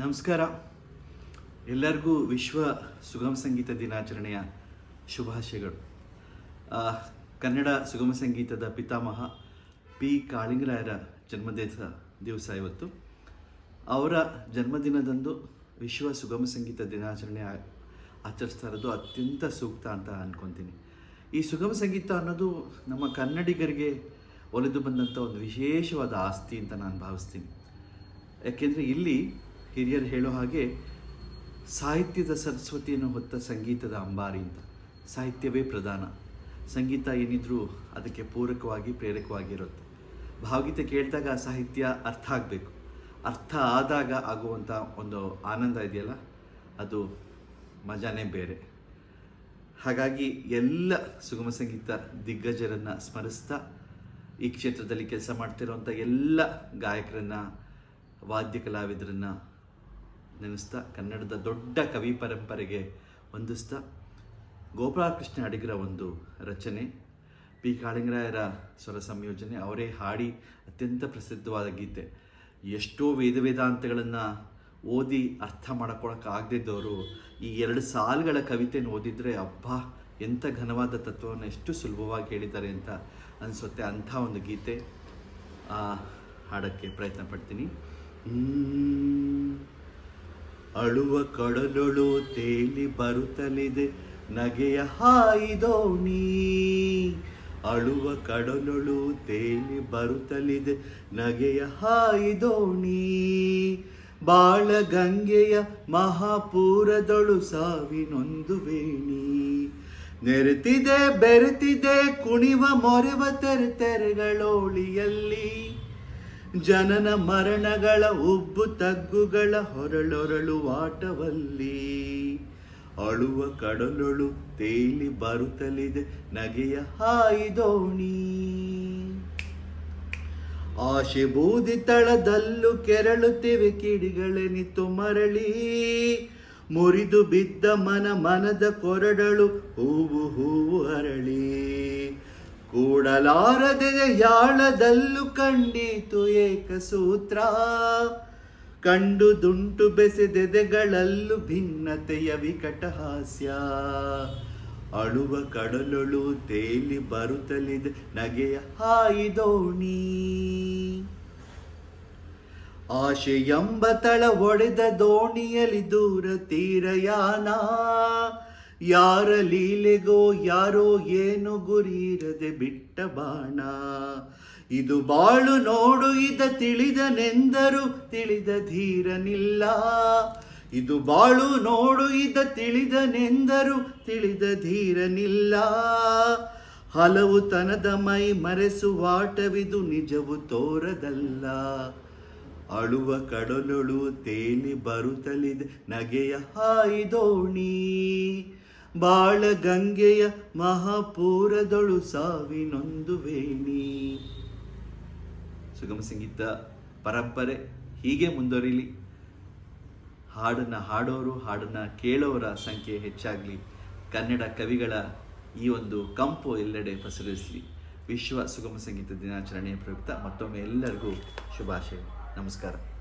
ನಮಸ್ಕಾರ. ಎಲ್ಲರಿಗೂ ವಿಶ್ವ ಸುಗಮ ಸಂಗೀತ ದಿನಾಚರಣೆಯ ಶುಭಾಶಯಗಳು. ಕನ್ನಡ ಸುಗಮ ಸಂಗೀತದ ಪಿತಾಮಹ ಪಿ. ಕಾಳಿಂಗರಾಯರ ಜನ್ಮದಿನ ದಿವಸ ಇವತ್ತು. ಅವರ ಜನ್ಮದಿನದಂದು ವಿಶ್ವ ಸುಗಮ ಸಂಗೀತ ದಿನಾಚರಣೆ ಆಚರಿಸ್ತಾ ಇರೋದು ಅತ್ಯಂತ ಸೂಕ್ತ ಅಂತ ಅಂದ್ಕೊತೀನಿ ಈ ಸುಗಮ ಸಂಗೀತ ಅನ್ನೋದು ನಮ್ಮ ಕನ್ನಡಿಗರಿಗೆ ಒಲಿದು ಬಂದಂಥ ಒಂದು ವಿಶೇಷವಾದ ಆಸ್ತಿ ಅಂತ ನಾನು ಭಾವಿಸ್ತೀನಿ. ಯಾಕೆಂದರೆ ಇಲ್ಲಿ ಹಿರಿಯರು ಹೇಳೋ ಹಾಗೆ ಸಾಹಿತ್ಯದ ಸರಸ್ವತಿಯನ್ನು ಹೊತ್ತ ಸಂಗೀತದ ಅಂಬಾರಿ ಅಂತ. ಸಾಹಿತ್ಯವೇ ಪ್ರಧಾನ. ಸಂಗೀತ ಏನಿದ್ರೂ ಅದಕ್ಕೆ ಪೂರಕವಾಗಿ ಪ್ರೇರಕವಾಗಿರುತ್ತೆ ಭಾವಗೀತೆ ಕೇಳಿದಾಗ ಸಾಹಿತ್ಯ ಅರ್ಥ ಆಗಬೇಕು. ಅರ್ಥ ಆದಾಗ ಆಗುವಂಥ ಒಂದು ಆನಂದ ಇದೆಯಲ್ಲ, ಅದು ಮಜಾನೇ ಬೇರೆ. ಹಾಗಾಗಿ ಎಲ್ಲ ಸುಗಮ ಸಂಗೀತ ದಿಗ್ಗಜರನ್ನು ಸ್ಮರಿಸ್ತಾ ಈ ಕ್ಷೇತ್ರದಲ್ಲಿ ಕೆಲಸ ಮಾಡ್ತಿರೋಂಥ ಎಲ್ಲ ಗಾಯಕರನ್ನು, ವಾದ್ಯ ಕಲಾವಿದರನ್ನ ನೆನೆಸ್ತಾ ಕನ್ನಡದ ದೊಡ್ಡ ಕವಿ ಪರಂಪರೆಗೆ ಹೊಂದಿಸ್ತಾ ಗೋಪಾಲಕೃಷ್ಣ ಅಡಿಗರ ಒಂದು ರಚನೆ. ಪಿ. ಕಾಳಿಂಗರಾಯರ ಸ್ವರ ಸಂಯೋಜನೆ, ಅವರೇ ಹಾಡಿ ಅತ್ಯಂತ ಪ್ರಸಿದ್ಧವಾದ ಗೀತೆ. ಎಷ್ಟೋ ವೇದ ವೇದಾಂತಗಳನ್ನು ಓದಿ ಅರ್ಥ ಮಾಡ್ಕೊಳಕ್ಕಾಗದಿದ್ದವರು ಈ ಎರಡು ಸಾಲುಗಳ ಕವಿತೆಯನ್ನು ಓದಿದರೆ, ಅಬ್ಬಾ ಎಂಥ ಘನವಾದ ತತ್ವವನ್ನು ಎಷ್ಟು ಸುಲಭವಾಗಿ ಹೇಳಿದ್ದಾರೆ ಅಂತ ಅನಿಸುತ್ತೆ ಅಂಥ ಒಂದು ಗೀತೆ. ಹಾಡೋಕ್ಕೆ ಪ್ರಯತ್ನ ಪಡ್ತೀನಿ. ಅಳುವ ಕಡಲೊಳು ತೇಲಿ ಬರುತ್ತಲಿದೆ. ನಗೆಯ ಹಾಯಿದೋಣಿ ಅಳುವ ಕಡಲೊಳು ತೇಲಿ ಬರುತ್ತಲಿದೆ. ನಗೆಯ ಹಾಯಿದೋಣಿ ಬಾಳ ಗಂಗೆಯ ಮಹಾಪೂರದೊಳು ಸಾವಿನೊಂದು ವೇಣಿ. ನೆರೆತಿದೆ, ಬೆರೆತಿದೆ, ಕುಣಿವ ಮೊರೆವ ತೆರೆ ತೆರೆಗಳೋಳಿಯಲ್ಲಿ. ಜನನ ಮರಣಗಳ ಉಬ್ಬು ತಗ್ಗುಗಳ ಹೊರಳೊರಳು ಆಟವಲ್ಲಿ ಅಳುವ ಕಡಲೊಳು ತೇಲಿ ಬರುತ್ತಲಿದೆ ನಗೆಯ ಹಾಯಿದೋಣಿ ಆಶೆ ಬೂದಿ ತಳದಲ್ಲೂ ಕೆರಳುತ್ತಿವೆ ಕಿಡಿಗಳೆನಿತು ಮರಳಿ. ಮುರಿದು ಬಿದ್ದ ಮನ ಮನದ ಕೊರಡಳು ಹೂವು ಹೂವು ಅರಳಿ. ಕೂಡಲಾರದೆ ಯಾಳದಲ್ಲೂ ಕಂಡೀತು ಏಕಸೂತ್ರ. ಕಂಡು ದುಂಟು ಬೆಸೆದೆದೆಗಳಲ್ಲೂ ಭಿನ್ನತೆಯ ವಿಕಟ ಹಾಸ್ಯ ಅಳುವ ಕಡಲೊಳು ತೇಲಿ ಬರುತ್ತಲಿದೆ, ನಗೆಯ ಹಾಯಿದೋಣಿ ಆಶೆ ಎಂಬ ತಳ ಒಡೆದ ದೋಣಿಯಲ್ಲಿ ದೂರ ತೀರಯಾನ. ಯಾರ ಲೀಲೆಗೋ ಯಾರೋ ಏನು ಗುರಿ ಇರದೆ ಬಿಟ್ಟ ಬಾಣ. ಇದು ಬಾಳು ನೋಡು, ಇದ ತಿಳಿದನೆಂದರು ತಿಳಿದ ಧೀರನಿಲ್ಲ. ಇದು ಬಾಳು ನೋಡು, ಇದ ತಿಳಿದನೆಂದರು ತಿಳಿದ ಧೀರನಿಲ್ಲ. ಹಲವು ತನದ ಮೈ ಮರೆಸುವಾಟವಿದು ನಿಜವು ತೋರದಲ್ಲ. ಅಳುವ ಕಡಲೊಳು ತೇಲಿ ಬರುತ್ತಲಿದೆ ನಗೆಯ ಹಾಯಿದೋಣಿ. ಬಾಳ ಗಂಗೆಯ ಮಹಾಪೂರದೊಳು ಸಾವಿನೊಂದು ವೇಣಿ. ಸುಗಮ ಸಂಗೀತ, ಪರಂಪರೆ ಹೀಗೆ ಮುಂದುವರಿಲಿ. ಹಾಡನ್ನು ಹಾಡೋರು, ಹಾಡನ್ನು ಕೇಳೋರ ಸಂಖ್ಯೆ ಹೆಚ್ಚಾಗಲಿ. ಕನ್ನಡ ಕವಿಗಳ ಈ ಒಂದು ಕಂಪು ಎಲ್ಲೆಡೆ ಪಸರಿಸಲಿ ವಿಶ್ವ ಸುಗಮ ಸಂಗೀತ ದಿನಾಚರಣೆಯ ಪ್ರಯುಕ್ತ ಮತ್ತೊಮ್ಮೆ ಎಲ್ಲರಿಗೂ ಶುಭಾಶಯ. ನಮಸ್ಕಾರ.